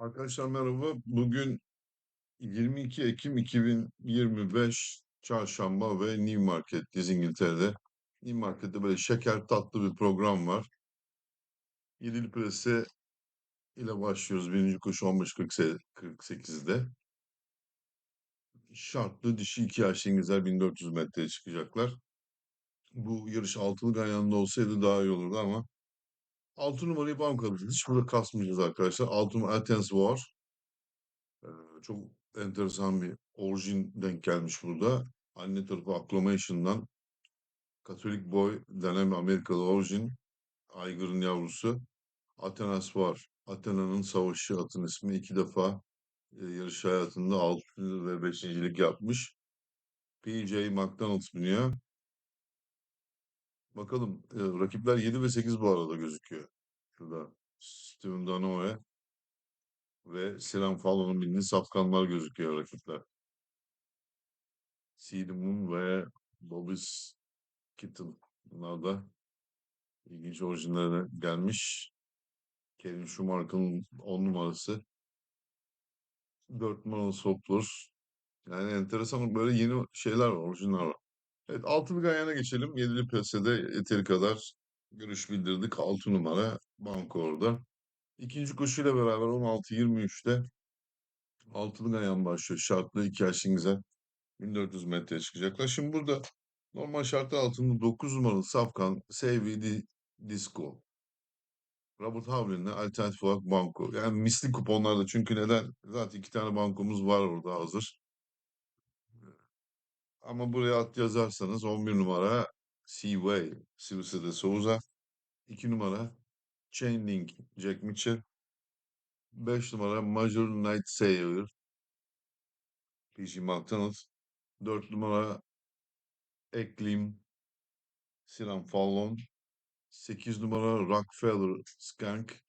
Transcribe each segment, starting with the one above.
Arkadaşlar merhaba. Bugün 22 Ekim 2025 Çarşamba ve Newmarket'teyiz İngiltere'de. Newmarket'te böyle şeker tatlı bir program var. Yedili Presse ile başlıyoruz. Birinci koşu 15.48'de. Şartlı dişi iki yaşlı İngilizler 1400 metreye çıkacaklar. Bu yarış altılı ganyanında olsaydı daha iyi olurdu ama 6 numarayı bankalayacağız. Hiç burada kasmayacağız arkadaşlar. 6 numara Athens War. Ee, çok enteresan bir orijin denk gelmiş burada. Anne tarafı Acclamation'dan Katolik Boy denen bir Amerikalı orijin. Aygır'ın yavrusu. Atenas var. Athena'nın savaşı atın ismi. iki defa e, yarış hayatında 6. ve beşincilik yapmış. P.J. McDonald biniyor. Bakalım e, rakipler 7 ve 8 bu arada gözüküyor. Şurada Steven Danoe ve Sinan Fallon'un bindiği safkanlar gözüküyor rakipler. Seedman ve Bobis Kitten. Bunlar da ilginç orijinlere gelmiş. Kevin Schumacher'ın 10 numarası. 4 numaralı Sopler. Yani enteresan böyle yeni şeyler var, orijinal var. Evet, altılı Ganyan'a geçelim. Yedili piyasada yeteri kadar görüş bildirdik. 6 numara banko orada. İkinci koşuyla beraber 16-23'te altılı Ganyan başlıyor. Şartlı iki yaşın güzel. 1400 metreye çıkacaklar. Şimdi burada normal şartlar altında 9 numaralı Safkan Save Disco. Robert Havlin'le alternatif olarak banko. Yani misli kuponlarda çünkü neden? Zaten iki tane bankomuz var orada hazır. Ama buraya at yazarsanız 11 numara Seaway Silvestre de Souza. 2 numara Chain Link Jack Mitchell. 5 numara Major Night Sailor P.G. McDonald. 4 numara Eklim Sinan Fallon. 8 numara Rockefeller Skank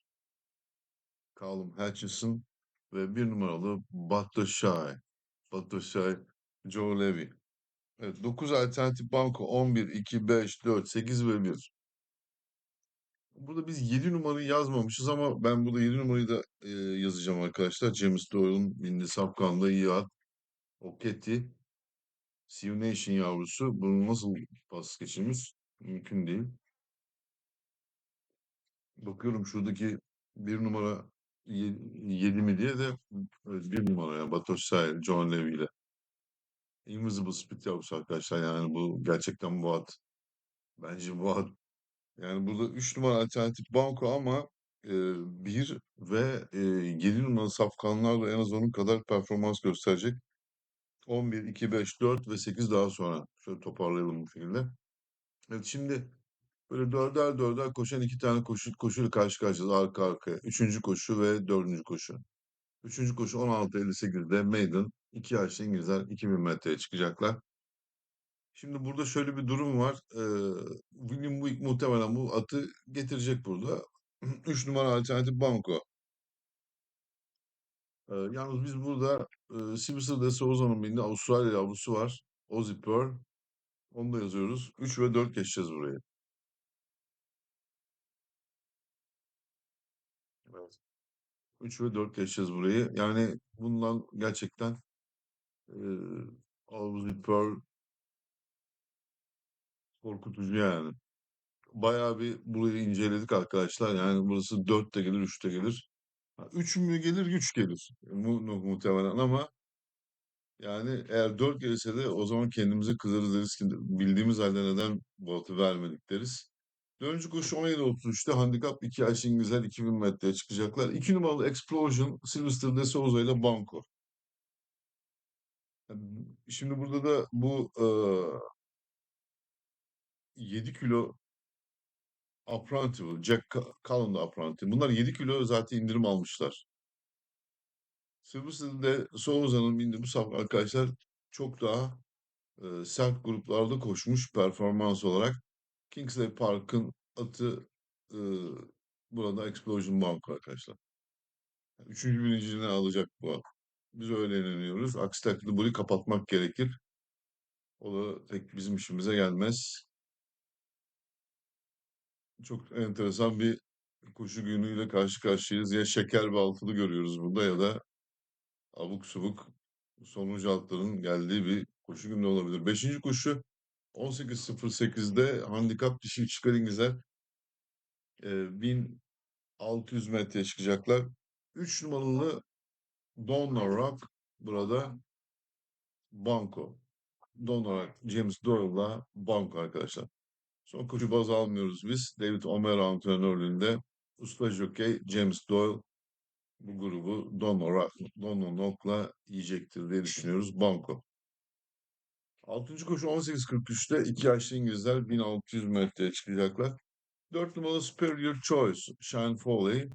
Callum Hutchison ve 1 numaralı Battoshay Battoshay Joe Levy. Evet 9 alternatif banko 11, 2, 5, 4, 8 ve 1. Burada biz 7 numarayı yazmamışız ama ben burada 7 numarayı da e, yazacağım arkadaşlar. James Doyle'un Mindy Sapkan'da iyi at. Oketi. Sioux Nation yavrusu. Bunu nasıl pas geçirmiş? Mümkün değil. Bakıyorum şuradaki bir numara 7 mi diye de evet, bir numara yani Batos Sahil, John Levy ile. Invisible Split yavrusu arkadaşlar yani bu gerçekten bu at. Bence bu at. Yani burada 3 numara alternatif banko ama e, 1 ve e, 7 numaralı safkanlarla en az onun kadar performans gösterecek. 11, 2, 5, 4 ve 8 daha sonra. Şöyle toparlayalım bu şekilde. Evet şimdi Böyle dörder dörder koşan iki tane koşu, koşuyla karşı karşıyayız arka arkaya. Üçüncü koşu ve dördüncü koşu. Üçüncü koşu 16.58'de Maiden. İki yaşlı İngilizler 2000 metreye çıkacaklar. Şimdi burada şöyle bir durum var. Ee, William Buick muhtemelen bu atı getirecek burada. 3 numara alternatif banko. Ee, yalnız biz burada e, Sylvester de birinde Avustralya yavrusu var. Ozzy Pearl. Onu da yazıyoruz. 3 ve 4 geçeceğiz burayı. Evet. 3 ve 4 geçeceğiz burayı. Yani bundan gerçekten Ozzy Pearl korkutucu yani. Bayağı bir burayı inceledik arkadaşlar. Yani burası 4 de gelir, 3 de gelir. 3 mü gelir, 3 gelir. Mu mu- muhtemelen ama yani eğer 4 gelirse de o zaman kendimize kızarız deriz ki bildiğimiz halde neden bu atı vermedik deriz. Dördüncü koşu 17.33'te handikap 2 yaş İngilizler 2000 metreye çıkacaklar. 2 numaralı Explosion Sylvester de Souza ile Banco. Şimdi burada da bu e, 7 kilo Apprenti bu. Jack Ca- Cullen da Apprenti. Bunlar 7 kilo zaten indirim almışlar. Sylvester'de Souza'nın bindiği bu safra arkadaşlar çok daha e, sert gruplarda koşmuş performans olarak. Kingsley Park'ın atı e, burada Explosion Bank arkadaşlar. Üçüncü birinciliğini alacak bu at. Biz öyle inanıyoruz. Aksi takdirde burayı kapatmak gerekir. O da pek bizim işimize gelmez. Çok enteresan bir koşu günüyle karşı karşıyayız. Ya şeker ve altılı görüyoruz burada ya da abuk subuk sonucu altların geldiği bir koşu günü olabilir. Beşinci koşu 18.08'de handikap dişi çıkar İngilizler e, 1600 metreye çıkacaklar. 3 numaralı Donna Rock burada Banco. Donna Rock, James Doyle'la Banco arkadaşlar. Son koşu baz almıyoruz biz. David O'Mara antrenörlüğünde usta jockey James Doyle bu grubu Donna Rock, Donna Knock'la yiyecektir diye düşünüyoruz. Banco. Altıncı koşu 18.43'te iki yaşlı İngilizler 1600 metreye çıkacaklar. 4 numaralı Superior Choice, Shine Foley.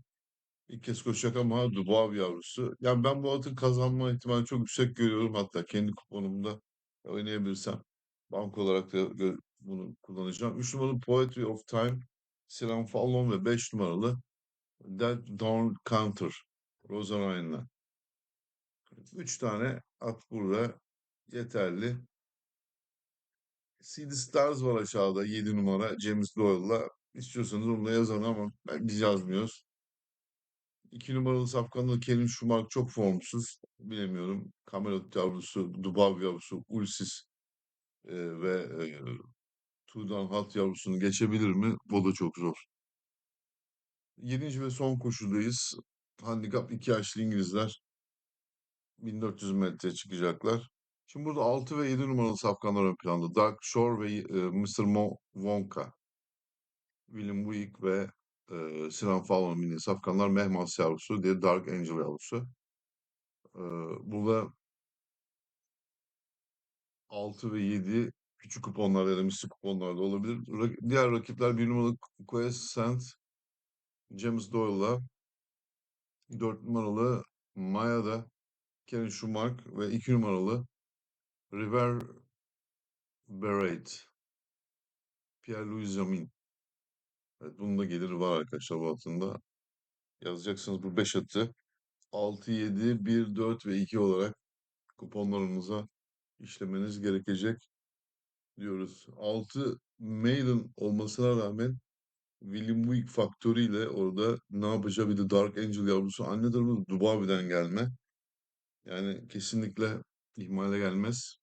İlk kez koşacak ama Dubav yavrusu. Yani ben bu atın kazanma ihtimali çok yüksek görüyorum. Hatta kendi kuponumda oynayabilirsem bank olarak da bunu kullanacağım. 3 numaralı Poetry of Time, Sinan Fallon ve 5 numaralı Dead Dawn Counter, Rosa Ryan'la. 3 tane at burada yeterli. CD Stars var aşağıda 7 numara James Doyle'la. İstiyorsanız onu da yazın ama biz yazmıyoruz. 2 numaralı safkanlı Kerim Schumacher çok formsuz. Bilemiyorum. Camelot yavrusu, Dubav yavrusu, Ulsis e, ve e, Tudan Hat yavrusunu geçebilir mi? O da çok zor. Yedinci ve son koşudayız. Handikap 2 yaşlı İngilizler. 1400 metre çıkacaklar. Şimdi burada 6 ve 7 numaralı safkanlar ön planda. Dark Shore ve e, Mr. Mo Wonka. William Buick ve Sinan Fallon mini safkanlar Mehmas yavrusu diye Dark Angel yavrusu. E, burada 6 ve 7 küçük kuponlar ya da misli kuponlar da olabilir. Diğer rakipler 1 numaralı Quiescent James Doyle'la 4 numaralı Maya'da Karen Schumacher ve 2 numaralı River Beret Pierre-Louis Jamin. Evet, bunun da geliri var arkadaşlar bu altında. Yazacaksınız bu 5 atı 6, 7, 1, 4 ve 2 olarak kuponlarınıza işlemeniz gerekecek diyoruz. 6 maiden olmasına rağmen William Buick faktörüyle orada ne yapacağı bir de Dark Angel yavrusu anne tarafı Dubai'den gelme. Yani kesinlikle ihmale gelmez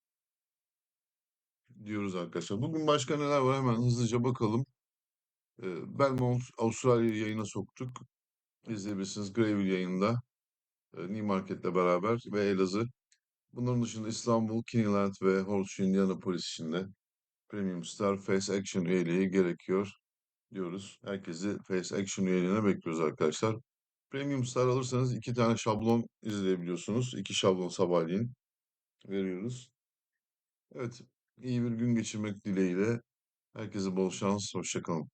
diyoruz arkadaşlar. Bugün başka neler var hemen hızlıca bakalım. Ee, Belmont Avustralya yayına soktuk. İzleyebilirsiniz Greyville yayında. E, Newmarket'le beraber ve Elazığ. Bunların dışında İstanbul, Kiniland ve Horseshoe Indianapolis için de Premium Star Face Action üyeliği gerekiyor diyoruz. Herkesi Face Action üyeliğine bekliyoruz arkadaşlar. Premium Star alırsanız iki tane şablon izleyebiliyorsunuz. İki şablon sabahleyin veriyoruz. Evet, iyi bir gün geçirmek dileğiyle. Herkese bol şans, hoşça kalın.